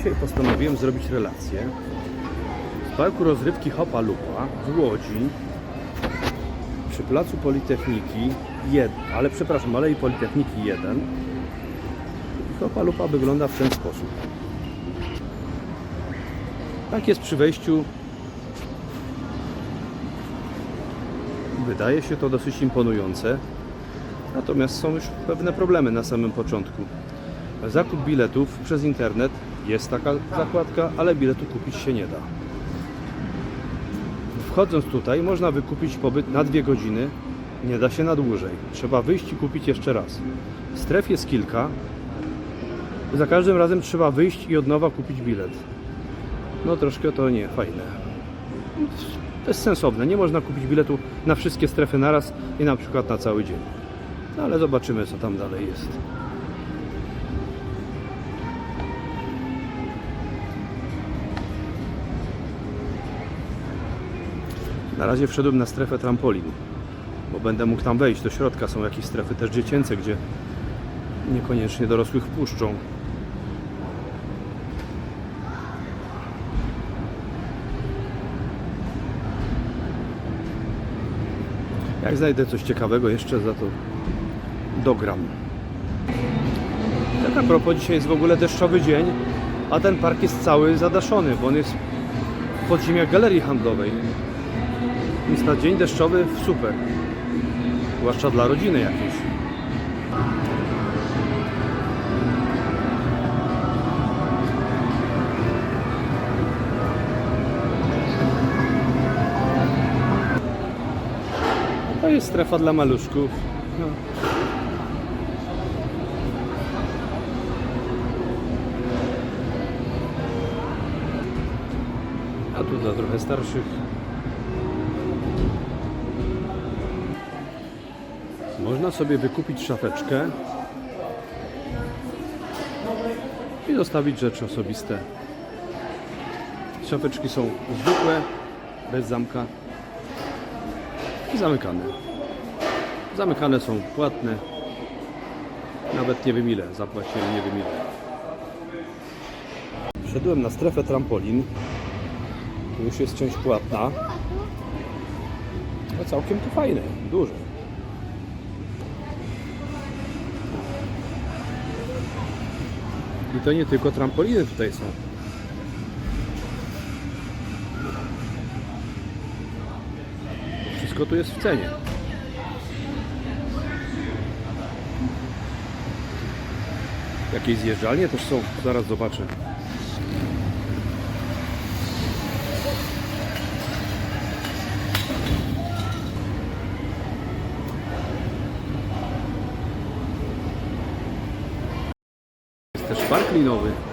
Dzisiaj postanowiłem zrobić relację z parku rozrywki Hopa Lupa w Łodzi przy placu Politechniki 1, ale przepraszam, Alei Politechniki 1 i Hopa Lupa wygląda w ten sposób. Tak jest przy wejściu. Wydaje się to dosyć imponujące. Natomiast są już pewne problemy na samym początku. Zakup biletów przez internet jest taka zakładka, ale biletu kupić się nie da. Wchodząc tutaj można wykupić pobyt na dwie godziny, nie da się na dłużej. Trzeba wyjść i kupić jeszcze raz. Stref jest kilka. Za każdym razem trzeba wyjść i od nowa kupić bilet. No troszkę to nie fajne. To jest sensowne. Nie można kupić biletu na wszystkie strefy naraz i na przykład na cały dzień. No ale zobaczymy co tam dalej jest. Na razie wszedłem na strefę trampolin, bo będę mógł tam wejść. Do środka są jakieś strefy też dziecięce, gdzie niekoniecznie dorosłych wpuszczą. Jak znajdę coś ciekawego jeszcze za to dogram. Tak a propos, dzisiaj jest w ogóle deszczowy dzień, a ten park jest cały zadaszony, bo on jest w podziemiach galerii handlowej. Więc na dzień deszczowy super. Zwłaszcza dla rodziny jakiejś. To jest strefa dla maluszków. No. A tu dla trochę starszych. Można sobie wykupić szafeczkę i zostawić rzeczy osobiste. Szafeczki są zwykłe, bez zamka i zamykane. Zamykane są płatne. Nawet nie wiem ile, zapłaciłem nie wiem ile. Wszedłem na strefę trampolin. Tu już jest część płatna. A całkiem to fajne, duże. I to nie tylko trampoliny tutaj są. Wszystko tu jest w cenie. Jakieś zjeżdżalnie też są, zaraz zobaczę. Też park.